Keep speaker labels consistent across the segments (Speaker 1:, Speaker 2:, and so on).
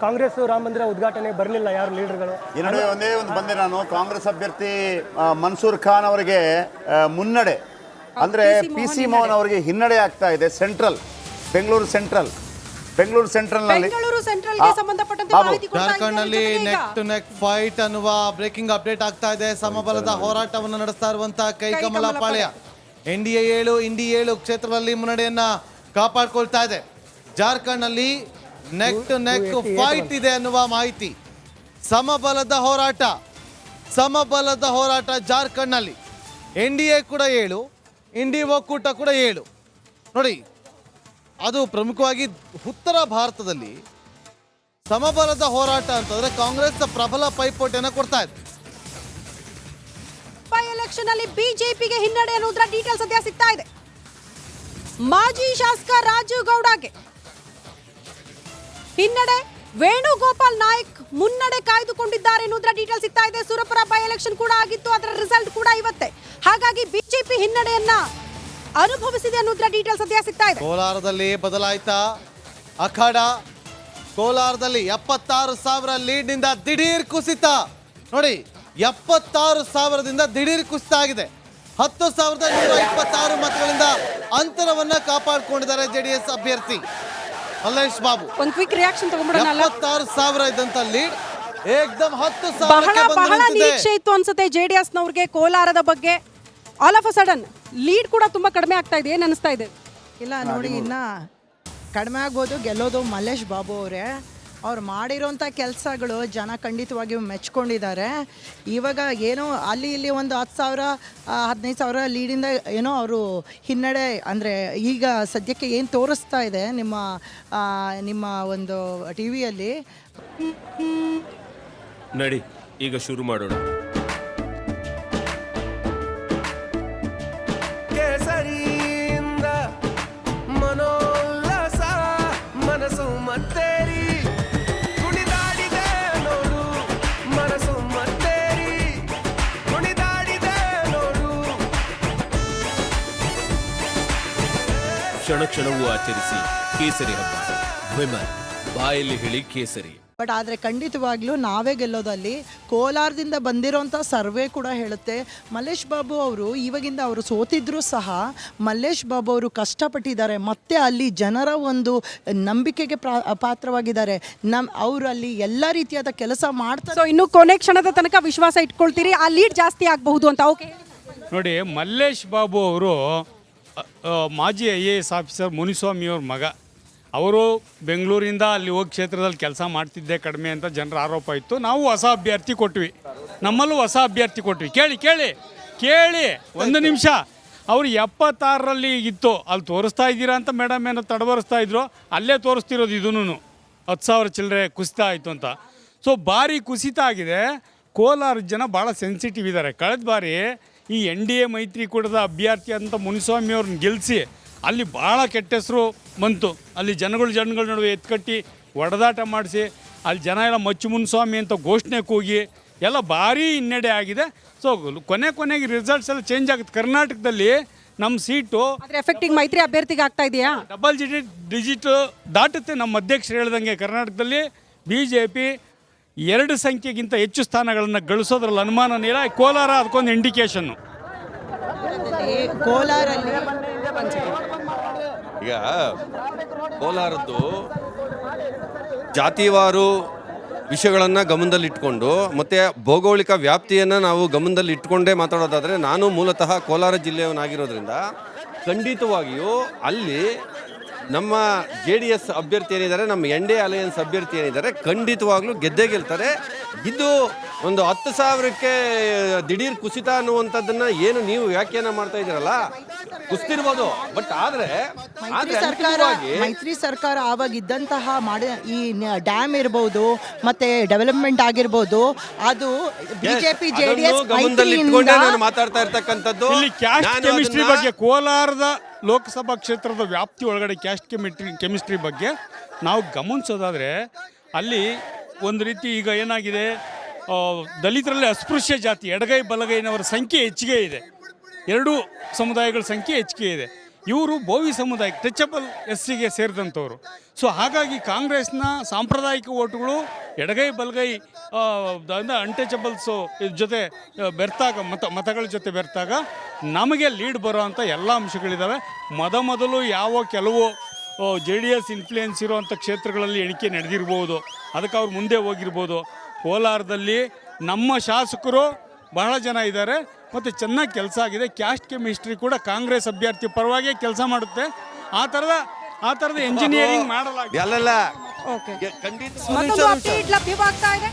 Speaker 1: ಕಾಂಗ್ರೆಸ್ ರಾಮ ಮಂದಿರ ಉದ್ಘಾಟನೆ ಬರಲಿಲ್ಲ ಯಾರು ಲೀಡರ್ಗಳು?
Speaker 2: ಈ ನಡುವೆ ಒಂದೇ ಒಂದು ಬಂದೆ ನಾನು ಕಾಂಗ್ರೆಸ್ ಅಭ್ಯರ್ಥಿ ಆ, ಮನ್ಸೂರ್ ಖಾನ್ ಅವರಿಗೆ ಆ, ಮುನ್ನಡೆ. ಅಂದ್ರೆ ಪಿ ಸಿ ಮೋಹನ್ ಅವರಿಗೆ ಹಿನ್ನಡೆ ಆಗ್ತಾ ಇದೆ ಸೆಂಟ್ರಲ್ ಬೆಂಗಳೂರು ಸೆಂಟ್ರಲ್. ಬೆಂಗಳೂರು ಸೆಂಟ್ರಲ್ನಲ್ಲಿ
Speaker 3: ಬೆಂಗಳೂರು ಸೆಂಟ್ರಲ್ಗೆ
Speaker 2: ಆ,
Speaker 3: ಸಂಬಂಧಪಟ್ಟಂತೆ
Speaker 2: ಬಾಬು.
Speaker 3: ಮಾಹಿತಿ ಕೊಡ್ತಾ ಇದ್ದೀವಿ
Speaker 4: ಜಾರ್ಖಂಡ್ನಲ್ಲಿ
Speaker 3: ಜೊತೆಗೆ ಈಗ.
Speaker 4: ನೆಕ್ ಟು ನೆಕ್ ಫೈಟ್ ಅನ್ನುವ ಬ್ರೇಕಿಂಗ್ ಅಪ್ಡೇಟ್ ಆಗ್ತಾ ಇದೆ. ಸಮಬಲದ ಹೋರಾಟವನ್ನು ನಡೆಸ್ತಾ ಇರುವಂತಹ ಕೈಕಮಲ
Speaker 3: ಕೈಕಮಲ
Speaker 4: ಪಾಳ್ಯ. ಎನ್ ಡಿ ಎ ಏಳು ಇಂಡಿ ಏಳು ಕ್ಷೇತ್ರದಲ್ಲಿ ಮುನ್ನಡೆಯನ್ನ ಕಾಪಾಡ್ಕೊಳ್ತಾ ಇದೆ. ಜಾರ್ಖಂಡ್ನಲ್ಲಿ ನೆಕ್ ಟು ನೆಕ್ ಫೈಟ್ ಇದೆ ಅನ್ನುವ ಮಾಹಿತಿ. ಸಮಬಲದ ಹೋರಾಟ ಸಮಬಲದ ಹೋರಾಟ ಜಾರ್ಖಂಡ್ನಲ್ಲಿ. ಎನ್ ಡಿ ಎ ಕೂಡ ಏಳು ಇಂಡಿ ಒಕ್ಕೂಟ ಕೂಡ ಏಳು. ನೋಡಿ ಅದು ಪ್ರಮುಖವಾಗಿ ಉತ್ತರ ಭಾರತದಲ್ಲಿ ಸಮಬಲದ ಹೋರಾಟ ಅಂತಂದ್ರೆ ಕಾಂಗ್ರೆಸ್ ಪ್ರಬಲ ಪೈಪೋಟಿಯನ್ನು ಕೊಡ್ತಾ ಇದೆ
Speaker 3: ಬೈ ಎಲೆಕ್ಷನ್ ಅಲ್ಲಿ ಬಿಜೆಪಿಗೆ ಹಿನ್ನಡೆ ಅನ್ನೋದ್ರ ಡೀಟೇಲ್ ಸದ್ಯ ಸಿಗ್ತಾ ಇದೆ? ಮಾಜಿ ಶಾಸಕ ರಾಜೀವ್ ಗೌಡಗೆ ಹಿನ್ನಡೆ ವೇಣುಗೋಪಾಲ್ ನಾಯಕ್ ಮುನ್ನಡೆ ಕಾಯ್ದುಕೊಂಡಿದ್ದಾರೆ ಎನ್ನುವುದರ ಡೀಟೇಲ್ ಸಿಗ್ತಾ ಇದೆ. ಸುರಪುರ ಬೈ ಎಲೆಕ್ಷನ್ ಕೂಡ ಆಗಿತ್ತು, ಅದರ ರಿಸಲ್ಟ್ ಕೂಡ ಇವತ್ತೆ. ಹಾಗಾಗಿ ಬಿಜೆಪಿ ಹಿನ್ನಡೆಯನ್ನ ಅನುಭವಿಸಿದೆ ಅನ್ನೋದ್ರ ಡೀಟೇಲ್ ಸದ್ಯ ಸಿಗ್ತಾ ಇದೆ.
Speaker 4: ಕೋಲಾರದಲ್ಲಿ ಬದಲಾಯ್ತಾ ಅಖಾಡ. ಕೋಲಾರದಲ್ಲಿ ಎಪ್ಪತ್ತಾರು ಸಾವಿರ ಲೀಡ್ನಿಂದ ದಿಢೀರ್ ಕುಸಿತ. ನೋಡಿ, ಎಪ್ಪತ್ತಾರು ಸಾವಿರದಿಂದ ದಿಢೀರ್ ಕುಸಿತ ಆಗಿದೆ. ಹತ್ತು ಸಾವಿರದ ನೂರ ಇಪ್ಪತ್ತಾರು ಮತಗಳಿಂದ ಅಂತರವನ್ನ ಕಾಪಾಡಿಕೊಂಡಿದ್ದಾರೆ ಜೆಡಿಎಸ್ ಅಭ್ಯರ್ಥಿ. ಮಲ್ಲೇಶ್ ಬಾಬು.
Speaker 3: ಒಂದ್ ಕ್ವಿಕ್ ರಿಯಾಕ್ಷನ್ ತಗೊಂಡ್ಬಿಡೋಣ ಅಲ್ಲ?
Speaker 4: ಎಪ್ಪತ್ತಾರು ಸಾವಿರ ಇದ್ದಂತ ಲೀಡ್. ಏಕ್ದಮ್ ಹತ್ತು
Speaker 3: ಬಹಳ ಬಹಳ. ನಿರೀಕ್ಷೆ ಇತ್ತು ಅನ್ಸುತ್ತೆ ಜೆ ಡಿ ಎಸ್ನವ್ರಿಗೆ ಕೋಲಾರದ ಬಗ್ಗೆ. All of a sudden lead ಕೂಡ ತುಂಬಾ ಕಡಿಮೆ ಆಗ್ತಾ ಇದೆ ಏನ್ ಅನಿಸ್ತಾ ಇದೆ?
Speaker 5: ಇಲ್ಲ ನೋಡಿ ಇನ್ನ ಕಡಿಮೆ ಆಗ್ಬೋದು ಗೆಲ್ಲೋದು ಮಲ್ಲೇಶ್ ಬಾಬು ಅವರೇ. ಅವ್ರು ಮಾಡಿರೋಂಥ ಕೆಲಸಗಳು ಜನ ಖಂಡಿತವಾಗಿಯೂ ಮೆಚ್ಕೊಂಡಿದ್ದಾರೆ. ಇವಾಗ ಏನೋ ಅಲ್ಲಿ ಇಲ್ಲಿ ಒಂದು ಹತ್ತು ಸಾವಿರ ಹದಿನೈದು ಸಾವಿರ ಲೀಡಿಂದ ಏನೋ ಅವರು ಹಿನ್ನಡೆ ಅಂದರೆ ಈಗ ಸದ್ಯಕ್ಕೆ ಏನು ತೋರಿಸ್ತಾ ಇದೆ ನಿಮ್ಮ ನಿಮ್ಮ ಒಂದು ಟಿ ವಿಯಲ್ಲಿ
Speaker 6: ನಡಿ, ಈಗ ಶುರು ಮಾಡೋಣ. ಕ್ಷಣ ಕ್ಷಣವೂ ಆಚರಿಸಿ ಕೇಸರಿ ಹಬ್ಬ. ವಿಮಲ್ ಬಾಯಲ್ಲಿ ಹೇಳಿ ಕೇಸರಿ.
Speaker 5: ಬಟ್ ಆದರೆ ಖಂಡಿತವಾಗ್ಲೂ ನಾವೇ ಗೆಲ್ಲೋದಲ್ಲಿ ಕೋಲಾರದಿಂದ ಬಂದಿರೋಂಥ ಸರ್ವೆ ಕೂಡ ಹೇಳುತ್ತೆ. ಮಲ್ಲೇಶ್ ಬಾಬು ಅವರು ಇವಾಗಿಂದ ಅವರು ಸೋತಿದ್ರು ಸಹ ಮಲ್ಲೇಶ್ ಬಾಬು ಅವರು ಕಷ್ಟಪಟ್ಟಿದ್ದಾರೆ. ಮತ್ತೆ ಅಲ್ಲಿ ಜನರ ಒಂದು ನಂಬಿಕೆಗೆ ಪ್ರಾ- ಪಾತ್ರವಾಗಿದ್ದಾರೆ. ನಮ್ಮ ಅವರು ಅಲ್ಲಿ ಎಲ್ಲ ರೀತಿಯಾದ ಕೆಲಸ ಮಾಡ್ತಾರೆ
Speaker 3: ಸೊ ಇನ್ನು ಕೊನೆ ಕ್ಷಣದ ತನಕ ವಿಶ್ವಾಸ ಇಟ್ಕೊಳ್ತೀರಿ. ಆ ಲೀಡ್ ಜಾಸ್ತಿ ಆಗಬಹುದು ಅಂತ. ಓಕೆ
Speaker 7: ನೋಡಿ ಮಲ್ಲೇಶ್ ಬಾಬು ಅವರು ಮಾಜಿ ಐ ಎ ಎಸ್ ಆಫೀಸರ್ ಮುನಿಸ್ವಾಮಿಯವ್ರ ಮಗ. ಅವರು ಬೆಂಗಳೂರಿಂದ ಅಲ್ಲಿ ಹೋಗಿ ಕ್ಷೇತ್ರದಲ್ಲಿ ಕೆಲಸ ಮಾಡ್ತಿದ್ದೆ ಕಡಿಮೆ ಅಂತ ಜನರ ಆರೋಪ ಇತ್ತು. ನಾವು ಹೊಸ ಅಭ್ಯರ್ಥಿ ಕೊಟ್ವಿ. ನಮ್ಮಲ್ಲೂ ಹೊಸ ಅಭ್ಯರ್ಥಿ ಕೊಟ್ವಿ. ಕೇಳಿ ಕೇಳಿ ಕೇಳಿ ಒಂದು ನಿಮಿಷ. ಅವ್ರು ಎಪ್ಪತ್ತಾರರಲ್ಲಿ ಇತ್ತು. ಅಲ್ಲಿ ತೋರಿಸ್ತಾ ಇದ್ದೀರಾ ಅಂತ ಮೇಡಮ್ ಏನೋ ತಡವರಿಸ್ತಾ ಇದ್ರು. ಅಲ್ಲೇ ತೋರಿಸ್ತಿರೋದು ಇದೂ ಹತ್ತು ಸಾವಿರ ಚಿಲ್ಲರೆ ಕುಸಿತ ಆಯಿತು ಅಂತ. ಸೊ ಭಾರಿ ಕುಸಿತ ಆಗಿದೆ. ಕೋಲಾರ ಜನ ಭಾಳ ಸೆನ್ಸಿಟಿವ್ ಇದ್ದಾರೆ. ಕಳೆದ ಬಾರಿ ಈ ಎನ್ ಡಿ ಎ ಮೈತ್ರಿಕೂಟದ ಅಭ್ಯರ್ಥಿ ಅಂತ ಮುನಿಸ್ವಾಮಿ ಅವ್ರನ್ನ ಗೆಲ್ಲಿಸಿ ಅಲ್ಲಿ ಭಾಳ ಕೆಟ್ಟ ಹೆಸರು ಬಂತು. ಅಲ್ಲಿ ಜನಗಳು ಜನಗಳ ನಡುವೆ ಎತ್ಕಟ್ಟಿ ಒಡೆದಾಟ ಮಾಡಿಸಿ ಅಲ್ಲಿ ಜನ ಎಲ್ಲ ಮಚ್ಚು ಮುನಿಸ್ವಾಮಿ ಅಂತ ಘೋಷಣೆ ಕೂಗಿ ಎಲ್ಲ ಭಾರಿ ಹಿನ್ನಡೆ ಆಗಿದೆ. ಸೊ ಕೊನೆ ಕೊನೆಗೆ ರಿಸಲ್ಟ್ಸ್ ಎಲ್ಲ ಚೇಂಜ್ ಆಗುತ್ತೆ. ಕರ್ನಾಟಕದಲ್ಲಿ ನಮ್ಮ ಸೀಟು
Speaker 3: ಎಫೆಕ್ಟಿಂಗ್ ಮೈತ್ರಿ ಅಭ್ಯರ್ಥಿಗೆ ಆಗ್ತಾ ಇದೆಯಾ?
Speaker 7: ಡಬಲ್ ಡಿಜಿಟ್ ಡಿಜಿಟ್ ದಾಟುತ್ತೆ ನಮ್ಮ ಅಧ್ಯಕ್ಷರು ಹೇಳ್ದಂಗೆ. ಕರ್ನಾಟಕದಲ್ಲಿ ಬಿ ಜೆ ಪಿ ಎರಡು ಸಂಖ್ಯೆಗಿಂತ ಹೆಚ್ಚು ಸ್ಥಾನಗಳನ್ನು ಗಳಿಸೋದ್ರಲ್ಲಿ ಅನುಮಾನನೇ ಇಲ್ಲ ಕೋಲಾರ ಅದಕ್ಕೊಂದು ಇಂಡಿಕೇಶನ್ನು
Speaker 5: ಕೋಲಾರಲ್ಲಿ
Speaker 8: ಈಗ ಕೋಲಾರದ್ದು ಜಾತಿವಾರು ವಿಷಯಗಳನ್ನು ಗಮನದಲ್ಲಿಟ್ಕೊಂಡು ಮತ್ತು ಭೌಗೋಳಿಕ ವ್ಯಾಪ್ತಿಯನ್ನು ನಾವು ಗಮನದಲ್ಲಿ ಇಟ್ಕೊಂಡೇ ಮಾತಾಡೋದಾದರೆ ನಾನು ಮೂಲತಃ ಕೋಲಾರ ಜಿಲ್ಲೆಯವನಾಗಿರೋದ್ರಿಂದ ಖಂಡಿತವಾಗಿಯೂ ಅಲ್ಲಿ ನಮ್ಮ ಜೆ ಡಿ ಎಸ್ ಅಭ್ಯರ್ಥಿ ಏನಿದ್ದಾರೆ ನಮ್ಮ ಎನ್ ಡಿ ಅಲಯನ್ಸ್ ಅಭ್ಯರ್ಥಿ ಏನಿದ್ದಾರೆ ಖಂಡಿತವಾಗ್ಲೂ ಗೆದ್ದೇ ಗೆಲ್ತಾರೆ. ಇದು ಒಂದು ಹತ್ತು ಸಾವಿರಕ್ಕೆ ದಿಢೀರ್ ಕುಸಿತ ಅನ್ನುವಂಥದ್ದನ್ನ ಏನು ನೀವು ವ್ಯಾಖ್ಯಾನ ಮಾಡ್ತಾ ಇದ್ದೀರಲ್ಲ? ಕುಸ್ತಿರ್ಬೋದು. ಬಟ್ ಆದ್ರೆ
Speaker 5: ಮೈತ್ರಿ ಸರ್ಕಾರ ಮೈತ್ರಿ ಸರ್ಕಾರ ಆವಾಗ ಇದ್ದಂತಹ ಮಾಡಿ ಈ ಡ್ಯಾಮ್ ಇರ್ಬೋದು ಮತ್ತೆ ಡೆವಲಪ್ಮೆಂಟ್ ಆಗಿರ್ಬೋದು ಅದು ಬಿಜೆಪಿ ಜೆಡಿಎಸ್
Speaker 8: ನಾನು ಮಾತಾಡ್ತಾ ಇರ್ತಕ್ಕಂಥದ್ದು
Speaker 7: ಕೆಮಿಸ್ಟ್ರಿ ಬಗ್ಗೆ ಕೋಲಾರದ ಲೋಕಸಭಾ ಕ್ಷೇತ್ರದ ವ್ಯಾಪ್ತಿ ಒಳಗಡೆ ಕ್ಯಾಸ್ಟ್ ಕೆಮಿಸ್ಟ್ರಿ ಕೆಮಿಸ್ಟ್ರಿ ಬಗ್ಗೆ ನಾವು ಗಮನಿಸೋದಾದ್ರೆ ಅಲ್ಲಿ ಒಂದು ರೀತಿ ಈಗ ಏನಾಗಿದೆ ದಲಿತರಲ್ಲಿ ಅಸ್ಪೃಶ್ಯ ಜಾತಿ, ಎಡಗೈ ಬಲಗೈನವರ ಸಂಖ್ಯೆ ಹೆಚ್ಚಿಗೆ ಇದೆ. ಎರಡೂ ಸಮುದಾಯಗಳ ಸಂಖ್ಯೆ ಹೆಚ್ಚಿಗೆ ಇದೆ. ಇವರು ಬೋವಿ ಸಮುದಾಯ ಟಚಬಲ್ ಎಸ್ ಸಿಗೆ ಸೇರಿದಂಥವ್ರು. ಸೊ ಹಾಗಾಗಿ ಕಾಂಗ್ರೆಸ್ನ ಸಾಂಪ್ರದಾಯಿಕ ಓಟುಗಳು ಎಡಗೈ ಬಲಗೈ ಅನ್ಟಚಬಲ್ಸು ಜೊತೆ ಬೆರ್ತಾಗ, ಮತ, ಮತಗಳ ಜೊತೆ ಬೆರ್ತಾಗ ನಮಗೆ ಲೀಡ್ ಬರೋ ಅಂಥ ಎಲ್ಲ ಅಂಶಗಳಿದ್ದಾವೆ ಮೊದ ಮೊದಲು ಯಾವ ಕೆಲವು ಜೆ ಡಿ ಎಸ್ ಇನ್ಫ್ಲೂಯೆನ್ಸ್ ಇರುವಂಥ ಕ್ಷೇತ್ರಗಳಲ್ಲಿ ಎಣಿಕೆ ನಡೆದಿರ್ಬೋದು. ಅದಕ್ಕೆ ಅವ್ರು ಮುಂದೆ ಹೋಗಿರ್ಬೋದು. ಕೋಲಾರದಲ್ಲಿ ನಮ್ಮ ಶಾಸಕರು ಬಹಳ ಜನ ಇದ್ದಾರೆ. ಮತ್ತು ಚೆನ್ನಾಗಿ ಕೆಲಸ ಆಗಿದೆ. ಕ್ಯಾಸ್ಟ್ ಕೆಮಿಸ್ಟ್ರಿ ಕೂಡ ಕಾಂಗ್ರೆಸ್ ಅಭ್ಯರ್ಥಿ ಪರವಾಗಿ ಕೆಲಸ ಮಾಡುತ್ತೆ. ಆ ಥರದ ಆ ಥರದ ಎಂಜಿನಿಯರಿಂಗ್ ಮಾಡಲಾಗಿದೆ.
Speaker 3: ಲಭ್ಯವಾಗ್ತಾ ಇದೆ.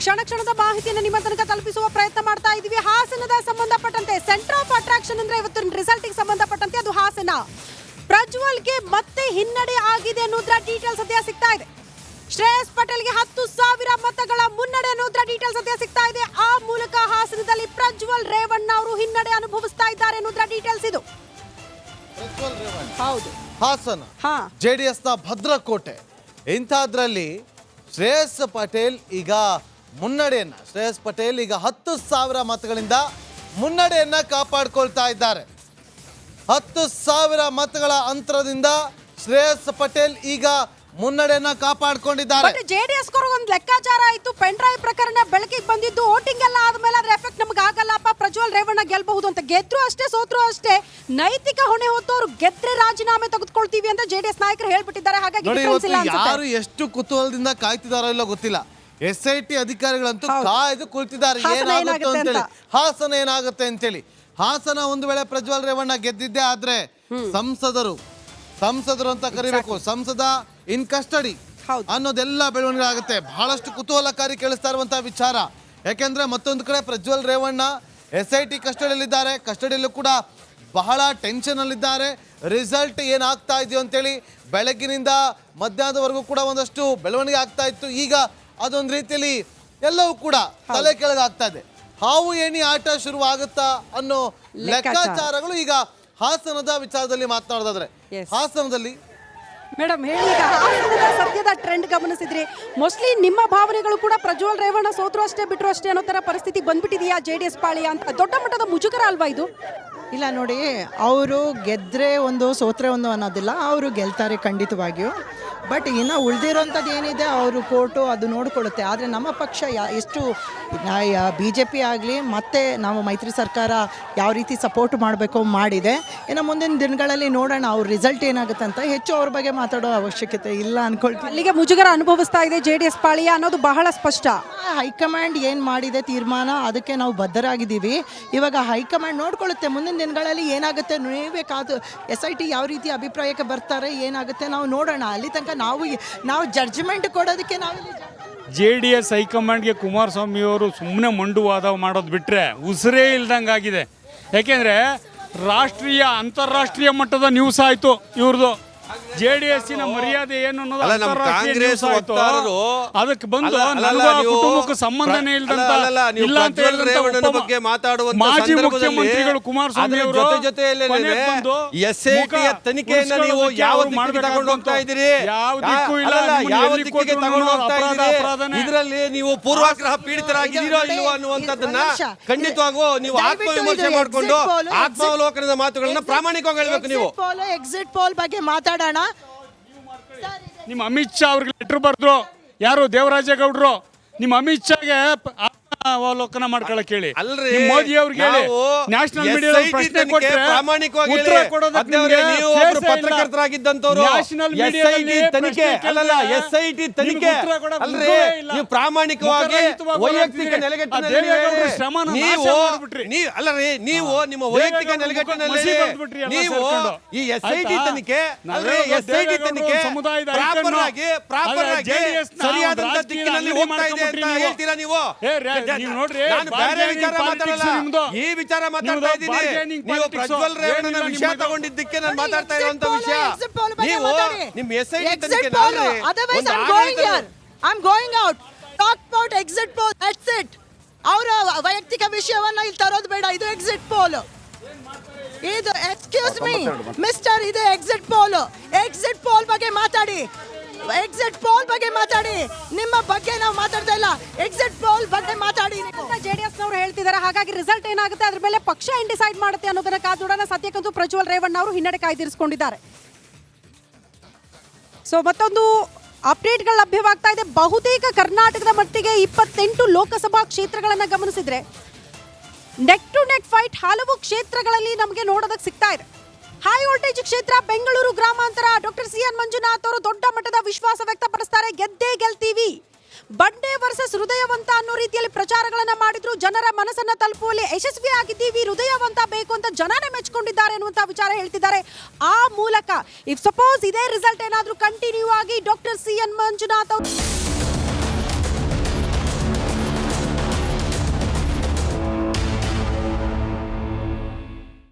Speaker 3: ಕ್ಷಣ ಕ್ಷಣದ ಮಾಹಿತಿಯನ್ನು ನಿಮ್ಮ ತನಕ ತಲುಪಿಸುವ ಪ್ರಯತ್ನ ಮಾಡ್ತಾ ಇದೀವಿ. ಹಾಸನದ ಸಂಬಂಧಪಟ್ಟಂತೆ ಸೆಂಟರ್ ಆಫ್ ಅಟ್ರಾಕ್ಷನ್ ಅಂದ್ರೆ ಇವತ್ತು ರಿಸಲ್ಟಿಗೆ ಸಂಬಂಧಪಟ್ಟಂತೆ ಅದು ಹಾಸನ. ಪ್ರಜ್ವಲ್ಗೆ ಮತ್ತೆ ಹಿನ್ನಡೆ ಆಗಿದೆ ಅನ್ನೋದ್ರ ಡೀಟೇಲ್ ಸದ್ಯ ಸಿಗ್ತಾ ಇದೆ. ಶ್ರೇಯಸ್ ಪಟೇಲ್ಗೆ ಹತ್ತು ಸಾವಿರ ಮತಗಳ ಮುನ್ನಡೆ ಅನ್ನೋದ್ರ ಡೀಟೇಲ್ ಸದ್ಯ ಸಿಗ್ತಾ ಇದೆ. ಆ ಮೂಲಕ ಹಾಸನದಲ್ಲಿ ಪ್ರಜ್ವಲ್ ರೇವಣ್ಣ ಅವರು ಹಿನ್ನಡೆ ಅನುಭವಿಸ್ತಾ ಇದ್ದಾರೆ ಅನ್ನೋದ್ರ ಡೀಟೇಲ್ಸ್ ಇದು. ಹೌದು.
Speaker 4: ಹಾಸನ.
Speaker 3: ಹಾ.
Speaker 4: ಜೆ ಡಿ ಎಸ್ನ ಭದ್ರಕೋಟೆ. ಇಂಥದ್ರಲ್ಲಿ ಶ್ರೇಯಸ್ ಪಟೇಲ್ ಈಗ ಮುನ್ನಡೆಯನ್ನ ಶ್ರೇಯಸ್ ಪಟೇಲ್ ಈಗ ಹತ್ತು ಸಾವಿರ ಮತಗಳಿಂದ ಮುನ್ನಡೆಯನ್ನ ಕಾಪಾಡ್ಕೊಳ್ತಾ ಇದ್ದಾರೆ. ಹತ್ತು ಸಾವಿರ ಮತಗಳ ಅಂತರದಿಂದ ಶ್ರೇಯಸ್ ಪಟೇಲ್ ಈಗ ಮುನ್ನಡೆಯನ್ನ ಕಾಪಾಡಿಕೊಂಡಿದ್ದಾರೆ.
Speaker 3: ಜೆಡಿಎಸ್ ಒಂದು ಲೆಕ್ಕಾಚಾರ ಆಯ್ತು. ಪೆನ್ ಡ್ರೈವ್ ಪ್ರಕರಣ ಬೆಳಕಿಗೆ ಬಂದಿದ್ದು ವೋಟಿಂಗ್ ಎಲ್ಲ ಆದ್ಮೇಲೆ ಅದ್ರ ಎಫೆಕ್ಟ್ ನಮ್ಗೆ ಆಗಲ್ಲಪ್ಪ. ಪ್ರಜ್ವಲ್ ರೇವಣ್ಣ ಗೆಲ್ಬಹುದು ಅಂತ ಗೆದ್ರು ಅಷ್ಟೇ ಸೋತ್ರು ಅಷ್ಟೇ. ನೈತಿಕ ಹೊಣೆ ಹೊತ್ತವರು ಗೆದ್ರೆ ರಾಜೀನಾಮೆ ತೆಗೆದುಕೊಳ್ತೀವಿ ಅಂತ ಜೆಡಿಎಸ್ ನಾಯಕರು ಹೇಳ್ಬಿಟ್ಟಿದ್ದಾರೆ. ಹಾಗಾಗಿ
Speaker 4: ಯಾರು ಎಷ್ಟು ಕುತೂಹಲದಿಂದ ಕಾಯ್ತಿದಾರೋ ಇಲ್ಲ ಗೊತ್ತಿಲ್ಲ. ಎಸ್ ಐ ಟಿ ಅಧಿಕಾರಿಗಳಂತೂ. ಕಾಯ್ದು ಕುಳಿತಿದ್ದಾರೆ. ಏನಾಗುತ್ತೆ ಅಂತೇಳಿ.
Speaker 3: ಅಂತ.
Speaker 4: ಹಾಸನ ಏನಾಗುತ್ತೆ ಅಂತೇಳಿ. ಹಾಸನ ಒಂದು ವೇಳೆ ಪ್ರಜ್ವಲ್ ರೇವಣ್ಣ ಗೆದ್ದಿದ್ದೆ ಆದ್ರೆ ಸಂಸದರು ಸಂಸದರು ಅಂತ ಕರಿಬೇಕು. ಸಂಸದ ಇನ್ ಕಸ್ಟಡಿ. ಅನ್ನೋದೆಲ್ಲ ಬೆಳವಣಿಗೆ ಆಗುತ್ತೆ ಬಹಳಷ್ಟು ಕುತೂಹಲಕಾರಿ ಕೇಳಿಸ್ತಾ ಇರುವಂತಹ ವಿಚಾರ. ಯಾಕೆಂದ್ರೆ ಮತ್ತೊಂದು ಕಡೆ Prajwal Revanna S I T ಕಸ್ಟಡಿಯಲ್ಲಿದ್ದಾರೆ ಕಸ್ಟಡಿಯಲ್ಲೂ ಕೂಡ ಬಹಳ ಟೆನ್ಷನ್ ಅಲ್ಲಿದ್ದಾರೆ ರಿಸಲ್ಟ್ ಏನಾಗ್ತಾ ಇದೆಯೋ ಅಂತೇಳಿ ಬೆಳಗ್ಗಿನಿಂದ ಮಧ್ಯಾಹ್ನದವರೆಗೂ ಕೂಡ ಒಂದಷ್ಟು ಬೆಳವಣಿಗೆ ಆಗ್ತಾ ಇತ್ತು. ಈಗ ಅದೊಂದು ರೀತಿಯಲ್ಲಿ ಎಲ್ಲವೂ ಕೂಡ ತಲೆ ಕೆಳಗಾಗ್ತಾ ಇದೆ. ಹಾವು ಏಣಿ ಆಟ ಶುರುವಾಗುತ್ತಾ ಅನ್ನೋ ಲೆಕ್ಕಾಚಾರಗಳು ಈಗ ಹಾಸನದ ವಿಚಾರದಲ್ಲಿ ಮಾತನಾಡೋದಾದ್ರೆ. ಹಾಸನದಲ್ಲಿ
Speaker 3: ಮೇಡಮ್ ಹೇಳಿ ಸದ್ಯದ ಟ್ರೆಂಡ್ ಗಮನಿಸಿದ್ರಿ. ಮೋಸ್ಟ್ಲಿ ನಿಮ್ಮ ಭಾವನೆಗಳು ಕೂಡ ಪ್ರಜ್ವಲ್ ರೇವಣ್ಣ ಸೋತರು ಅಷ್ಟೇ ಬಿಟ್ಟರು ಅಷ್ಟೇ ಅನ್ನೋ ತರ ಪರಿಸ್ಥಿತಿ ಬಂದ್ಬಿಟ್ಟಿದೆಯಾ ಜೆಡಿಎಸ್ ಪಾಳಿ ಅಂತ? ದೊಡ್ಡ ಮಟ್ಟದ ಮುಜುಗರ ಅಲ್ವಾ ಇದು?
Speaker 5: ಇಲ್ಲ ನೋಡಿ ಅವರು ಗೆದ್ರೆ ಒಂದು ಸೋತ್ರೆ ಒಂದು ಅನ್ನೋದಿಲ್ಲ ಅವರು ಗೆಲ್ತಾರೆ ಖಂಡಿತವಾಗಿಯೂ. ಬಟ್ ಇನ್ನು ಉಳಿದಿರೋಂಥದ್ದು ಏನಿದೆ ಅವರು ಕೋರ್ಟು ಅದು ನೋಡಿಕೊಳ್ಳುತ್ತೆ. ಆದರೆ ನಮ್ಮ ಪಕ್ಷ ಯಾ ಎಷ್ಟು ಬಿ ಜೆ ಪಿ ಆಗಲಿ ಮತ್ತೆ ನಾವು ಮೈತ್ರಿ ಸರ್ಕಾರ ಯಾವ ರೀತಿ ಸಪೋರ್ಟ್ ಮಾಡಬೇಕು ಮಾಡಿದೆ. ಇನ್ನು ಮುಂದಿನ ದಿನಗಳಲ್ಲಿ ನೋಡೋಣ ಅವ್ರ ರಿಸಲ್ಟ್ ಏನಾಗುತ್ತೆ ಅಂತ. ಹೆಚ್ಚು ಅವ್ರ ಬಗ್ಗೆ ಮಾತಾಡೋ ಅವಶ್ಯಕತೆ ಇಲ್ಲ ಅಂದ್ಕೊಳ್ತೀವಿ
Speaker 3: ಅಲ್ಲಿಗೆ ಮುಜುಗರ ಅನುಭವಿಸ್ತಾ ಇದೆ ಜೆ ಡಿ ಎಸ್ ಪಾಳಿಯ ಅನ್ನೋದು ಬಹಳ ಸ್ಪಷ್ಟ.
Speaker 5: ಹೈಕಮಾಂಡ್ ಏನು ಮಾಡಿದೆ ತೀರ್ಮಾನ ಅದಕ್ಕೆ ನಾವು ಬದ್ಧರಾಗಿದ್ದೀವಿ. ಇವಾಗ ಹೈಕಮಾಂಡ್ ನೋಡ್ಕೊಳ್ಳುತ್ತೆ ಮುಂದಿನ ದಿನಗಳಲ್ಲಿ ಏನಾಗುತ್ತೆ ನೀವೇ ಕಾದು ಎಸ್ ಐ ಟಿ ಯಾವ ರೀತಿ ಅಭಿಪ್ರಾಯಕ್ಕೆ ಬರ್ತಾರೆ ಏನಾಗುತ್ತೆ ನಾವು ನೋಡೋಣ. ಅಲ್ಲಿ ತನಕ ನಾವು ನಾವು ಜಡ್ಜ್ಮೆಂಟ್ ಕೊಡೋದಕ್ಕೆ ನಾವು
Speaker 7: ಜೆ ಡಿ ಎಸ್ ಹೈಕಮಾಂಡ್ಗೆ ಕುಮಾರಸ್ವಾಮಿ ಅವರು ಸುಮ್ಮನೆ ಮಂಡು ವಾದ ಮಾಡೋದು ಬಿಟ್ಟರೆ ಉಸಿರೇ ಇಲ್ದಂಗೆ ಆಗಿದೆ. ಯಾಕೆಂದರೆ ರಾಷ್ಟ್ರೀಯ, ಅಂತಾರಾಷ್ಟ್ರೀಯ ಮಟ್ಟದ ನ್ಯೂಸ್ ಆಯಿತು ಇವ್ರದ್ದು ಜೆ ಡಿ ಎಸ್ಸಿನ ಮರ್ಯಾದೆ ಏನು ಅನ್ನೋದು
Speaker 8: ಕಾಂಗ್ರೆಸ್. ವಕ್ತಾರರು
Speaker 7: ಅದಕ್ಕೆ ಬಂದು ಕುಟುಂಬಕ್ಕೂ ಸಂಬಂಧನೇ
Speaker 8: ನೀವು
Speaker 7: ಇಲ್ಲ ಅಂತ
Speaker 8: ರೇವಣ್ಣನ ಬಗ್ಗೆ ಮಾತಾಡುವಂತ
Speaker 7: ಮಾಜಿ ಮುಖ್ಯಮಂತ್ರಿಗಳು ಕುಮಾರಸ್ವಾಮಿ ಅವರು
Speaker 8: ಜೊತೆ ಯ
Speaker 7: ಮುಖ
Speaker 8: ತನಿಖೆಯನ್ನ ನೀವು ಯಾವ ದಿಕ್ಕಿಗೆ ತಗೊಂಡು ಹೋಗ್ತಾ ಇದ್ದೀರಿ?
Speaker 7: ಯಾವ ದಿಕ್ಕೂ ಇಲ್ಲ
Speaker 8: ಯಾವ ದಿಕ್ಕಿಗೆ ತಗೊಂಡು ಹೋಗ್ತಾ ಇದ್ದೀರಿ? ಇದರಲ್ಲಿ ನೀವು ಪೂರ್ವಾಗ್ರಹ ಪೀಡಿತರಾಗಿದ್ದೀರೋ ಇಲ್ವೋ ಅನ್ನುವಂಥದ್ದನ್ನ ಖಂಡಿತವಾಗೂ ನೀವು ಆತ್ಮವಿಮರ್ಶೆ ಮಾಡಿಕೊಂಡು ಆತ್ಮಾವಲೋಕನದ ಮಾತುಗಳನ್ನ ಪ್ರಾಮಾಣಿಕವಾಗಿ ಹೇಳ್ಬೇಕು ನೀವು.
Speaker 5: ಎಕ್ಸಿಟ್ ಪೋಲ್ ಬಗ್ಗೆ ಮಾತಾಡೋಣ.
Speaker 7: ನಿಮ್ಮ ಅಮಿತ್ ಶಾ ಅವ್ರಿಗೆ ಲೆಟರ್ ಬರೆದ್ರು. ಯಾರು ದೇವರಾಜೇಗೌಡರು? ನಿಮ್ಮ ಅಮಿತ್ ಶಾಗೆ ಅವಲೋಕನ ಮಾಡ್ಕೊಳಕ್ ಹೇಳಿ
Speaker 8: ಅಲ್ರಿ.
Speaker 7: ಮೋದಿ ಅವ್ರಿಗೆ ಹೇಳಿ ನ್ಯಾಷನಲ್ ಮೀಡಿಯಾ ಪ್ರಶ್ನೆ
Speaker 8: ತನಿಖೆ ಪ್ರಾಮಾಣಿಕವಾಗಿ
Speaker 7: ಉತ್ತರ ಕೊಡೋದಕ್ಕೆ
Speaker 8: ನೀವು ಒಬ್ರು
Speaker 7: ನ್ಯಾಷನಲ್ ಮೀಡಿಯಾದಲ್ಲಿ
Speaker 8: ತನಿಖೆ ಅಲ್ಲಲ್ಲ ಐ ತನಿಖೆ. ಅಲ್ರಿ ನೀವು ಪ್ರಾಮಾಣಿಕವಾಗಿ ವೈಯಕ್ತಿಕ. ನೆಲೆಗಟ್ಟಿನಲ್ಲಿ
Speaker 7: ಶ್ರಮನ
Speaker 8: ನೀವು ಅಲ್ಲರಿ ನೀವು ನಿಮ್ಮ ವೈಯಕ್ತಿಕ ನೆಲೆಗಟ್ಟಿನಲ್ಲಿ ನೀವು ಈ ಎಸ್ ಐ ಟಿ? ತನಿಖೆ ಅಲ್ರಿ ಐ
Speaker 7: ಸಮುದಾಯದ
Speaker 8: ಪ್ರಾಪರ್
Speaker 7: ಐಕನ್ನು.
Speaker 8: ಆಗಿ ಪ್ರಾಪರ್ ಆಗಿ ಸರಿಯಾದಂತ ದಿಕ್ಕಿನಲ್ಲಿ ಹೋಗ್ತಾ ಇದೆ ಅಂತ ಹೇಳ್ತೀರಾ ನೀವು?
Speaker 7: ನೀವು ನೋಡ್ರಿ,
Speaker 8: ನಾನು ಬೇರೆ ವಿಚಾರ ಮಾತಾಡಲ್ಲ
Speaker 7: ನಿಮ್ದು.
Speaker 8: ಈ ವಿಚಾರ ಮಾತಾಡ್ತಾ ಇದ್ದೀನಿ ನೀವು ಪ್ರಜ್ವಲ್ ರೇವಣ್ಣನ ವಿಷಯ. ತಗೊಂಡಿದ್ದಕ್ಕೆ ನಾನು ಮಾತಾಡ್ತಾ ಇರುವಂತ ವಿಷಯ ನೀವು
Speaker 5: ಮಾತಾಡಿ.
Speaker 8: ನಿಮ್ ಎಸ್ ಐ ಟಿ ತನಿಖೆ
Speaker 5: poll.
Speaker 8: Otherwise
Speaker 5: I
Speaker 8: am
Speaker 5: going here
Speaker 8: I
Speaker 5: am going out talk about exit exit poll. That's ಅವರ ವೈಯಕ್ತಿಕ ವಿಷಯವನ್ನ ಇಲ್ಲಿ ತರೋದು ಬೇಡ ಇದು ಎಕ್ಸಿಟ್ ಪೋಲ್ ಇದು ಎಕ್ಸ್ಕ್ಯೂಸ್ ಮೀ ಮಿಸ್ಟರ್ ಇದು ಎಕ್ಸಿಟ್ ಪೋಲ್ ಎಕ್ಸಿಟ್ ಪೋಲ್ ಬಗ್ಗೆ ಮಾತಾಡಿ ಎಕ್ಸಿಟ್ ಪೋಲ್ ಬಗ್ಗೆ ಮಾತಾಡಿ. ನಿಮ್ಮ ಬಗ್ಗೆ ನಾವು ಮಾತಾಡ್ತಾ ಇಲ್ಲ. ಎಕ್ಸಿಟ್ ಪೋಲ್ ಬಗ್ಗೆ ಮಾತಾಡಿ
Speaker 3: ಜೆಡಿಎಸ್ ನವರು ಹೇಳ್ತಿದ್ದಾರೆ ಹಾಗಾಗಿ ರಿಸಲ್ಟ್ ಏನಾಗುತ್ತೆ, ಅದ್ರ ಮೇಲೆ ಪಕ್ಷ ಏನ್ ಡಿಸೈಡ್ ಮಾಡುತ್ತೆ ಅನ್ನೋದನ್ನ ಕಾದೋಡನ ಸದ್ಯಕ್ಕಂತೂ ಪ್ರಜ್ವಲ್ ರೇವಣ್ಣ ಅವರು ಹಿನ್ನಡೆ ಕಾಯ್ದಿರಿಸಿಕೊಂಡಿದ್ದಾರೆ. ಸೊ ಮತ್ತೊಂದು ಅಪ್ಡೇಟ್ಗಳು ಲಭ್ಯವಾಗ್ತಾ ಇದೆ. ಬಹುತೇಕ ಕರ್ನಾಟಕದ ಮಟ್ಟಿಗೆ ಇಪ್ಪತ್ತೆಂಟು ಲೋಕಸಭಾ ಕ್ಷೇತ್ರಗಳನ್ನ ಗಮನಿಸಿದ್ರೆ ನೆಕ್ ಟು ನೆಕ್ ಫೈಟ್ ಹಲವು ಕ್ಷೇತ್ರಗಳಲ್ಲಿ ನಮಗೆ ನೋಡೋದಕ್ಕೆ ಸಿಗ್ತಾ ಇದೆ. ಹೈ ವೋಲ್ಟೇಜ್ ಕ್ಷೇತ್ರ ಬೆಂಗಳೂರು ಗ್ರಾಮಾಂತರ. ಡಾಕ್ಟರ್ ಸಿ ಎನ್ ಮಂಜುನಾಥ್ ಅವರು ದೊಡ್ಡ ಮಟ್ಟದ ವಿಶ್ವಾಸ ವ್ಯಕ್ತಪಡಿಸ್ತಾರೆ. ಗೆದ್ದೇ ಗೆಲ್ತೀವಿ. ಬಂಡೆ ವರ್ಸಸ್ ಹೃದಯವಂತ ಅನ್ನೋ ರೀತಿಯಲ್ಲಿ ಪ್ರಚಾರಗಳನ್ನ ಮಾಡಿದ್ರು. ಜನರ ಮನಸ್ಸನ್ನ ತಲುಪುವಲ್ಲಿ ಯಶಸ್ವಿ ಆಗಿದ್ದೀವಿ. ಹೃದಯವಂತ ಬೇಕು ಅಂತ ಜನನೇ ಮೆಚ್ಕೊಂಡಿದ್ದಾರೆ ಅನ್ನುವಂತ ವಿಚಾರ ಹೇಳ್ತಿದ್ದಾರೆ. ಆ ಮೂಲಕ ಇಫ್ ಸಪೋಸ್ ಇದೇ ರಿಸಲ್ಟ್ ಏನಾದ್ರೂ ಕಂಟಿನ್ಯೂ ಆಗಿ ಡಾಕ್ಟರ್ ಸಿ ಎನ್ ಮಂಜುನಾಥ್ ಅವರು